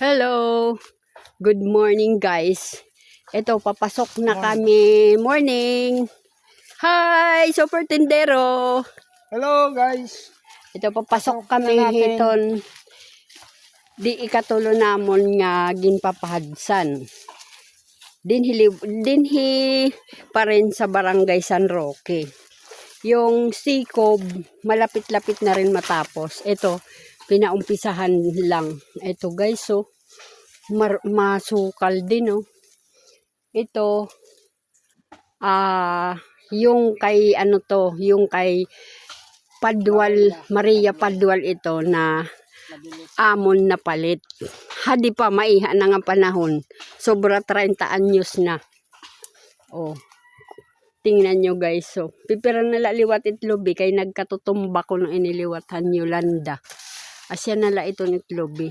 Hello. Good morning, guys. Ito, papasok na kami. Morning. Hi, Super Tindero. Hello guys. Ito, papasok Pasok kami na hiton. Di ikatulo namon nga ginpapahadsan. Dinhi, dinhi pa rin sa barangay San Roque. Yung Sikob, malapit-lapit na rin matapos. Ito, pinaumpisahan lang. Ito guys, so, mar- masukal din, oh. Ito, ah, yung kay, ano to, yung kay Padwal, Maria Padwal ito na amon na palit. Hadi pa, maiha na nga panahon. Sobra 30 anyos na. Oh. Tingnan nyo guys. So, pipira na liwat itlobi kay nagkatutumba ko nung iniliwatan Yolanda. Asya nala ito itlobi.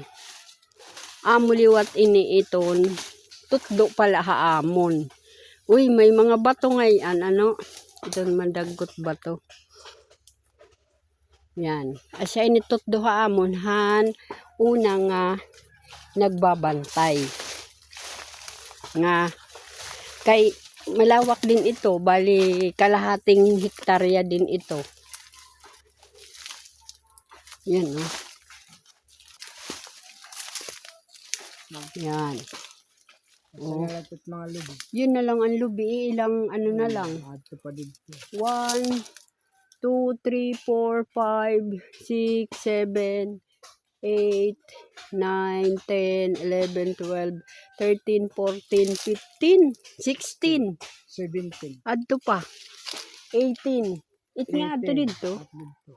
Amo liwat ini iton. Tutdo pala haamon. Uy, may mga bato ngayon. Ano? Ito naman dagot bato. Yan. Asya ini tutdo haamon. Han, una nga nagbabantay. Nga, kay malawak din ito, bali kalahating hektarya din ito. Yan, oh. Yan. Oh. Nalapit mga lubi. Yun na lang ang lubi, ilang ano na lang. Ato pa dito. 1, 2, 3, 4, 5, 6, 7, 8, 9, 10, 11, 12, 13, 14, 15, 16. 17. Adto pa. 18. It nga adto 18. dito. At dito.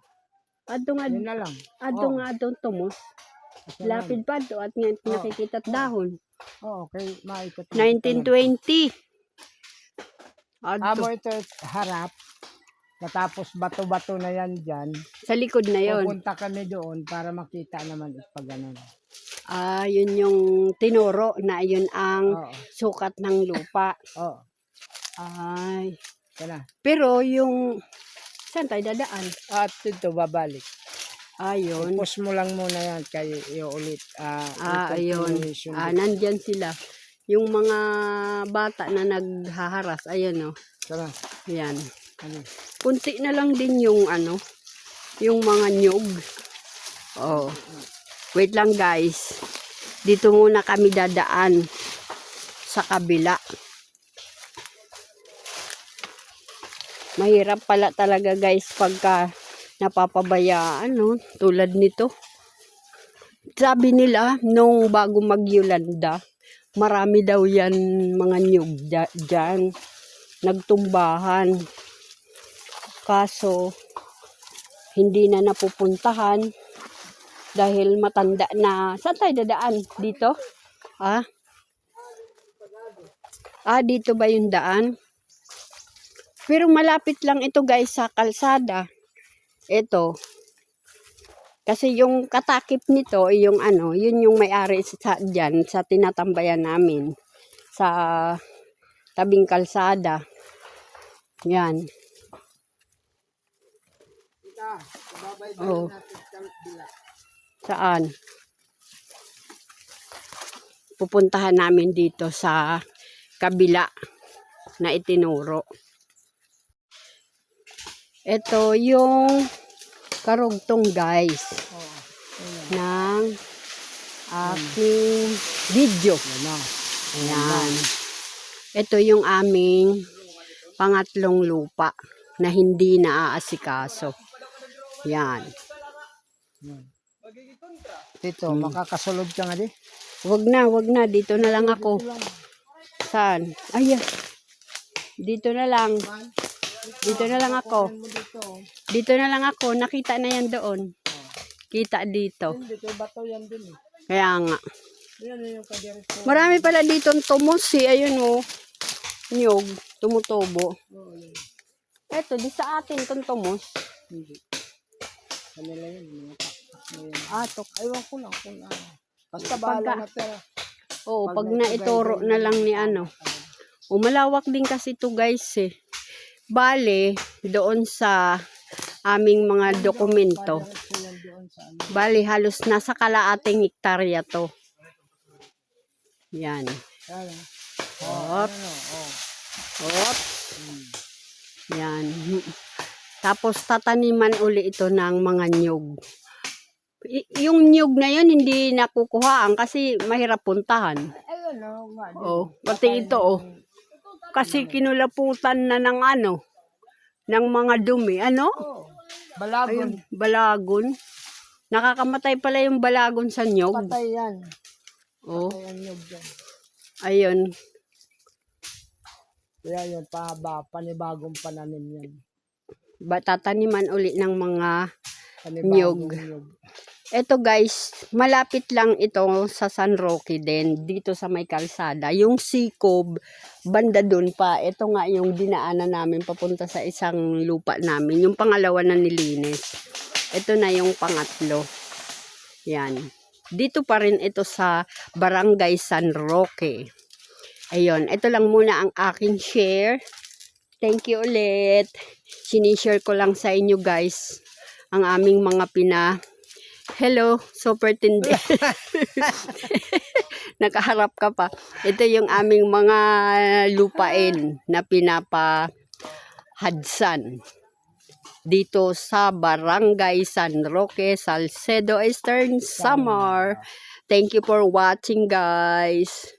Adto nga Yun na lang. adto Oh. nga adto tumos. Lapid pa adto at nga nakikita dahon. Oo, okay. Maikot. 1920. Amo ito harap. Matapos bato-bato na yan dyan. Sa likod na yon. Pupunta kami doon para makita naman pag ganun. Ah, yun yung tinuro na yun ang Oo. sukat ng lupa. Oo. Ay. Na. Pero yung saan tayo dadaan? At dito babalik. Ayun. Ipos mo lang muna yan kay ulit. Ah, Ah, ito, ayun. Ah, nandyan sila. Yung mga bata na naghaharas, ayan o. Tara. Yan. Ano? Kunti na lang din yung ano, yung mga nyug. Oh. Wait lang guys. Dito muna kami dadaan sa kabila. Mahirap pala talaga guys pagka napapabayaan, no? Tulad nito. Sabi nila, nung bago magyulanda, marami daw yan mga nyug dya- dyan. Nagtumbahan. Kaso, hindi na napupuntahan dahil matanda na. Saan tayo dadaan? Dito? Ah? Ah, dito ba yung daan? Pero malapit lang ito guys sa kalsada. Ito. Kasi yung katakip nito, yung ano, yun yung may-ari sa dyan, sa tinatambayan namin. Sa tabing kalsada. Yan. Oh. Saan? Pupuntahan namin dito sa kabila na itinuro. Ito yung karugtong guys Oo. ng aking video. Ayan. Ito yung aming pangatlong lupa na hindi naaasikaso. Yan. Dito, makakasulod ka nga di. Wag na, wag na. Dito na lang ako. Saan? Ayan. Dito na lang. Dito na lang ako. Dito. Na lang ako. Nakita na yan doon. Kita dito. Kaya nga. Marami pala dito tumos eh. Ayun oh. Niyog. Tumutubo. Eto, di sa atin itong tumos. Hindi. Kanila yun. Mga taktak na. Atok. Aywan ko lang kung ano. Basta bahala na pero. Oo, Pag pag naituro na lang ni ano. O malawak din kasi to guys eh. Bale, doon sa aming mga dokumento. Bali, halos nasa kalaating hektarya to. Yan. Hop. Hmm. Yan. Tapos tataniman uli ito ng mga nyug. Y- yung nyug na yun hindi nakukuhaan kasi mahirap puntahan. Ayun, oh. Oh, pati ito oh. Kasi kinulaputan na ng ano, ng mga dumi. Ano? Oh. Balagon. Ayun, balagon. Nakakamatay pala yung balagon sa nyog. Patay yan. Oh, Patay ang dyan. ayun. Kaya yun, pahaba, panibagong pananim yan. Ba, tataniman uli ng mga Panibagong Nyug. nyug. Eto guys, malapit lang ito sa San Roque din, dito sa may kalsada. Yung Sikob, banda dun pa. Ito nga yung dinaanan namin papunta sa isang lupa namin. Yung pangalawa na nilinis. Ito na yung pangatlo. Yan. Dito pa rin ito sa Barangay San Roque. Ayun, ito lang muna ang aking share. Thank you ulit. Sinishare ko lang sa inyo guys ang aming mga pina Hello, super tindi. Nakaharap ka pa. Ito yung aming mga lupain na pinapa hadsan dito sa Barangay San Roque, Salcedo Eastern Samar. Thank you for watching guys.